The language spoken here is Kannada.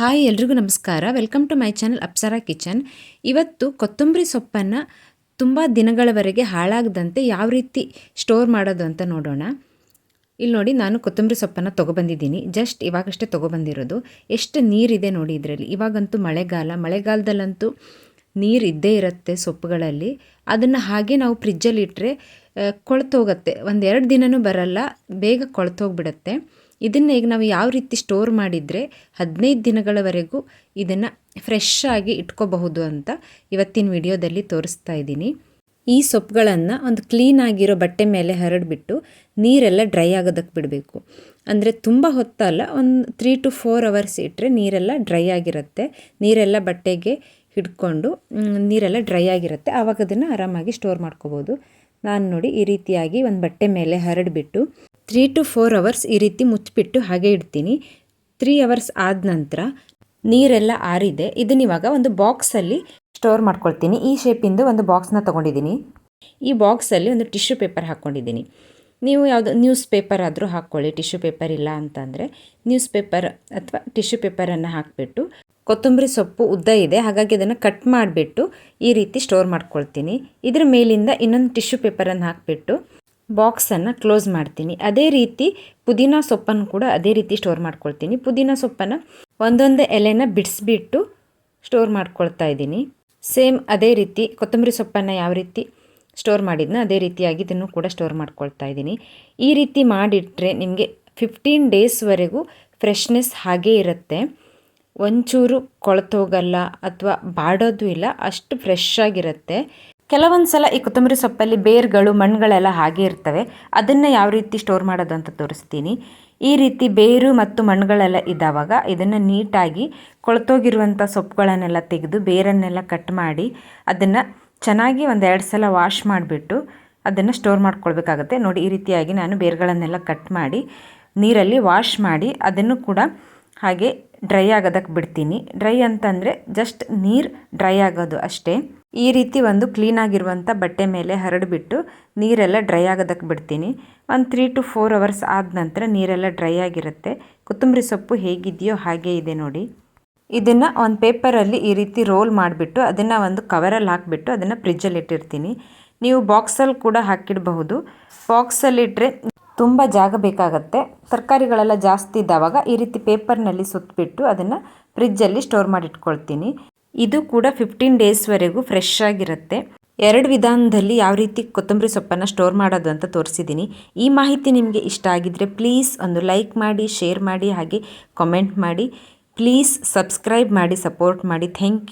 ಹಾಯ್ ಎಲ್ರಿಗೂ ನಮಸ್ಕಾರ. Welcome to my channel Apsara kitchen ಇವತ್ತು ಕೊತ್ತಂಬರಿ ಸೊಪ್ಪನ್ನು ತುಂಬ ದಿನಗಳವರೆಗೆ ಹಾಳಾಗದಂತೆ ಯಾವ ರೀತಿ ಸ್ಟೋರ್ ಮಾಡೋದು ಅಂತ ನೋಡೋಣ. ಇಲ್ಲಿ ನೋಡಿ, ನಾನು ಕೊತ್ತಂಬರಿ ಸೊಪ್ಪನ್ನು ತೊಗೊಬಂದಿದ್ದೀನಿ. ಜಸ್ಟ್ ಇವಾಗಷ್ಟೇ ತೊಗೊಬಂದಿರೋದು. ಎಷ್ಟು ನೀರಿದೆ ನೋಡಿ ಇದರಲ್ಲಿ. ಇವಾಗಂತೂ ಮಳೆಗಾಲ. ಮಳೆಗಾಲದಲ್ಲಂತೂ ನೀರು ಇದ್ದೇ ಇರುತ್ತೆ ಸೊಪ್ಪುಗಳಲ್ಲಿ. ಅದನ್ನು ಹಾಗೆ ನಾವು ಫ್ರಿಜ್ಜಲ್ಲಿ ಇಟ್ಟರೆ ಕೊಳ್ತೋಗುತ್ತೆ. ಒಂದು ಎರಡು ದಿನವೂ ಬರಲ್ಲ. ಬೇಗ ಕೊಳ್ತೋಗ್ಬಿಡುತ್ತೆ. ಇದನ್ನು ಈಗ ನಾವು ಯಾವ ರೀತಿ ಸ್ಟೋರ್ ಮಾಡಿದರೆ ಹದಿನೈದು ದಿನಗಳವರೆಗೂ ಇದನ್ನು ಫ್ರೆಶ್ ಆಗಿ ಇಟ್ಕೋಬಹುದು ಅಂತ ಇವತ್ತಿನ ವಿಡಿಯೋದಲ್ಲಿ ತೋರಿಸ್ತಾ ಇದ್ದೀನಿ. ಈ ಸೊಪ್ಪುಗಳನ್ನು ಒಂದು ಕ್ಲೀನ್ ಆಗಿರೋ ಬಟ್ಟೆ ಮೇಲೆ ಹರಡಿಬಿಟ್ಟು ನೀರೆಲ್ಲ ಡ್ರೈ ಆಗೋದಕ್ಕೆ ಬಿಡಬೇಕು. ಅಂದರೆ ತುಂಬ ಹೊತ್ತಲ್ಲ, ಒಂದು ತ್ರೀ ಟು ಫೋರ್ ಅವರ್ಸ್ ಇಟ್ಟರೆ ನೀರೆಲ್ಲ ಡ್ರೈ ಆಗಿರುತ್ತೆ. ನೀರೆಲ್ಲ ಬಟ್ಟೆಗೆ ಹಿಡ್ಕೊಂಡು ನೀರೆಲ್ಲ ಡ್ರೈ ಆಗಿರುತ್ತೆ. ಆವಾಗ ಅದನ್ನು ಆರಾಮಾಗಿ ಸ್ಟೋರ್ ಮಾಡ್ಕೋಬೋದು. ನಾನು ನೋಡಿ ಈ ರೀತಿಯಾಗಿ ಒಂದು ಬಟ್ಟೆ ಮೇಲೆ ಹರಡಿಬಿಟ್ಟು ತ್ರೀ ಟು ಫೋರ್ ಅವರ್ಸ್ ಈ ರೀತಿ ಮುಚ್ಚಿಬಿಟ್ಟು ಹಾಗೆ ಇಡ್ತೀನಿ. ತ್ರೀ ಅವರ್ಸ್ ಆದ ನಂತರ ನೀರೆಲ್ಲ ಆರಿದೆ. ಇದನ್ನ ಇವಾಗ ಒಂದು ಬಾಕ್ಸಲ್ಲಿ ಸ್ಟೋರ್ ಮಾಡ್ಕೊಳ್ತೀನಿ. ಈ ಶೇಪಿಂದ ಒಂದು ಬಾಕ್ಸ್ನ ತೊಗೊಂಡಿದ್ದೀನಿ. ಈ ಬಾಕ್ಸಲ್ಲಿ ಒಂದು ಟಿಶ್ಯೂ ಪೇಪರ್ ಹಾಕ್ಕೊಂಡಿದ್ದೀನಿ ನೀವು ಯಾವುದು ನ್ಯೂಸ್ ಪೇಪರ್ ಆದರೂ ಹಾಕ್ಕೊಳ್ಳಿ. ಟಿಶ್ಯೂ ಪೇಪರ್ ಇಲ್ಲ ಅಂತಂದರೆ ನ್ಯೂಸ್ ಪೇಪರ್ ಅಥವಾ ಟಿಶ್ಯೂ ಪೇಪರನ್ನು ಹಾಕಿಬಿಟ್ಟು ಕೊತ್ತಂಬರಿ ಸೊಪ್ಪು ಉದ್ದ ಇದೆ, ಹಾಗಾಗಿ ಅದನ್ನು ಕಟ್ ಮಾಡಿಬಿಟ್ಟು ಈ ರೀತಿ ಸ್ಟೋರ್ ಮಾಡ್ಕೊಳ್ತೀನಿ. ಇದ್ರ ಮೇಲಿಂದ ಇನ್ನೊಂದು ಟಿಶ್ಯೂ ಪೇಪರನ್ನು ಹಾಕಿಬಿಟ್ಟು ಬಾಕ್ಸನ್ನು ಕ್ಲೋಸ್ ಮಾಡ್ತೀನಿ. ಅದೇ ರೀತಿ ಪುದೀನ ಸೊಪ್ಪನ್ನು ಕೂಡ ಅದೇ ರೀತಿ ಸ್ಟೋರ್ ಮಾಡ್ಕೊಳ್ತೀನಿ. ಪುದೀನ ಸೊಪ್ಪನ್ನು ಒಂದೊಂದೇ ಎಲೆನ ಬಿಡಿಸ್ಬಿಟ್ಟು ಸ್ಟೋರ್ ಮಾಡ್ಕೊಳ್ತಾ ಇದ್ದೀನಿ. ಸೇಮ್ ಅದೇ ರೀತಿ ಕೊತ್ತಂಬರಿ ಸೊಪ್ಪನ್ನು ಯಾವ ರೀತಿ ಸ್ಟೋರ್ ಮಾಡಿದ್ನೋ ಅದೇ ರೀತಿಯಾಗಿ ಇದನ್ನು ಕೂಡ ಸ್ಟೋರ್ ಮಾಡ್ಕೊಳ್ತಾ ಇದ್ದೀನಿ. ಈ ರೀತಿ ಮಾಡಿಟ್ರೆ ನಿಮಗೆ ಫಿಫ್ಟೀನ್ ಡೇಸ್ವರೆಗೂ ಫ್ರೆಶ್ನೆಸ್ ಹಾಗೇ ಇರುತ್ತೆ. ಒಂಚೂರು ಕೊಳತೋಗಲ್ಲ ಅಥವಾ ಬಾಡೋದು ಇಲ್ಲ, ಅಷ್ಟು ಫ್ರೆಶ್ ಆಗಿರುತ್ತೆ. ಕೆಲವೊಂದು ಸಲ ಈ ಕೊತ್ತಂಬರಿ ಸೊಪ್ಪಲ್ಲಿ ಬೇರುಗಳು, ಮಣ್ಣುಗಳೆಲ್ಲ ಹಾಗೆ ಇರ್ತವೆ. ಅದನ್ನು ಯಾವ ರೀತಿ ಸ್ಟೋರ್ ಮಾಡೋದು ಅಂತ ತೋರಿಸ್ತೀನಿ. ಈ ರೀತಿ ಬೇರು ಮತ್ತು ಮಣ್ಣುಗಳೆಲ್ಲ ಇದ್ದಾವಾಗ ಇದನ್ನು ನೀಟಾಗಿ ಕೊಳತೋಗಿರುವಂಥ ಸೊಪ್ಪುಗಳನ್ನೆಲ್ಲ ತೆಗೆದು ಬೇರನ್ನೆಲ್ಲ ಕಟ್ ಮಾಡಿ ಅದನ್ನು ಚೆನ್ನಾಗಿ ಒಂದು ಎರಡು ಸಲ ವಾಶ್ ಮಾಡಿಬಿಟ್ಟು ಅದನ್ನು ಸ್ಟೋರ್ ಮಾಡ್ಕೊಳ್ಬೇಕಾಗತ್ತೆ. ನೋಡಿ, ಈ ರೀತಿಯಾಗಿ ನಾನು ಬೇರುಗಳನ್ನೆಲ್ಲ ಕಟ್ ಮಾಡಿ ನೀರಲ್ಲಿ ವಾಶ್ ಮಾಡಿ ಅದನ್ನು ಕೂಡ ಹಾಗೆ ಡ್ರೈ ಆಗೋದಕ್ಕೆ ಬಿಡ್ತೀನಿ. ಡ್ರೈ ಅಂತಂದರೆ ಜಸ್ಟ್ ನೀರು ಡ್ರೈ ಆಗೋದು ಅಷ್ಟೇ. ಈ ರೀತಿ ಒಂದು ಕ್ಲೀನಾಗಿರುವಂಥ ಬಟ್ಟೆ ಮೇಲೆ ಹರಡಿಬಿಟ್ಟು ನೀರೆಲ್ಲ ಡ್ರೈ ಆಗೋದಕ್ಕೆ ಬಿಡ್ತೀನಿ. ಒಂದು ತ್ರೀ ಟು ಫೋರ್ ಅವರ್ಸ್ ಆದ ನಂತರ ನೀರೆಲ್ಲ ಡ್ರೈ ಆಗಿರುತ್ತೆ. ಕೊತ್ತಂಬರಿ ಸೊಪ್ಪು ಹೇಗಿದೆಯೋ ಹಾಗೇ ಇದೆ ನೋಡಿ. ಇದನ್ನು ಒಂದು ಪೇಪರಲ್ಲಿ ಈ ರೀತಿ ರೋಲ್ ಮಾಡಿಬಿಟ್ಟು ಅದನ್ನು ಒಂದು ಕವರಲ್ಲಿ ಹಾಕಿಬಿಟ್ಟು ಅದನ್ನು ಫ್ರಿಜ್ಜಲ್ಲಿ ಇಟ್ಟಿರ್ತೀನಿ. ನೀವು ಬಾಕ್ಸಲ್ಲಿ ಕೂಡ ಹಾಕಿಡಬಹುದು. ಬಾಕ್ಸಲ್ಲಿಟ್ಟರೆ ತುಂಬ ಜಾಗ ಬೇಕಾಗತ್ತೆ. ತರಕಾರಿಗಳೆಲ್ಲ ಜಾಸ್ತಿ ಇದ್ದಾವಾಗ ಈ ರೀತಿ ಪೇಪರ್ನಲ್ಲಿ ಸುತ್ತಬಿಟ್ಟು ಅದನ್ನು ಫ್ರಿಜ್ಜಲ್ಲಿ ಸ್ಟೋರ್ ಮಾಡಿಟ್ಕೊಳ್ತೀನಿ. ಇದು ಕೂಡ ಫಿಫ್ಟೀನ್ ಡೇಸ್ವರೆಗೂ ಫ್ರೆಶ್ ಆಗಿರುತ್ತೆ. ಎರಡು ವಿಧಾನದಲ್ಲಿ ಯಾವ ರೀತಿ ಕೊತ್ತಂಬರಿ ಸೊಪ್ಪನ್ನು ಸ್ಟೋರ್ ಮಾಡೋದು ಅಂತ ತೋರಿಸಿದ್ದೀನಿ ಈ ಮಾಹಿತಿ ನಿಮಗೆ ಇಷ್ಟ ಆಗಿದ್ದರೆ ಪ್ಲೀಸ್ ಒಂದು ಲೈಕ್ ಮಾಡಿ, ಶೇರ್ ಮಾಡಿ, ಹಾಗೆ ಕಾಮೆಂಟ್ ಮಾಡಿ. ಪ್ಲೀಸ್ ಸಬ್ಸ್ಕ್ರೈಬ್ ಮಾಡಿ, ಸಪೋರ್ಟ್ ಮಾಡಿ. Thank you.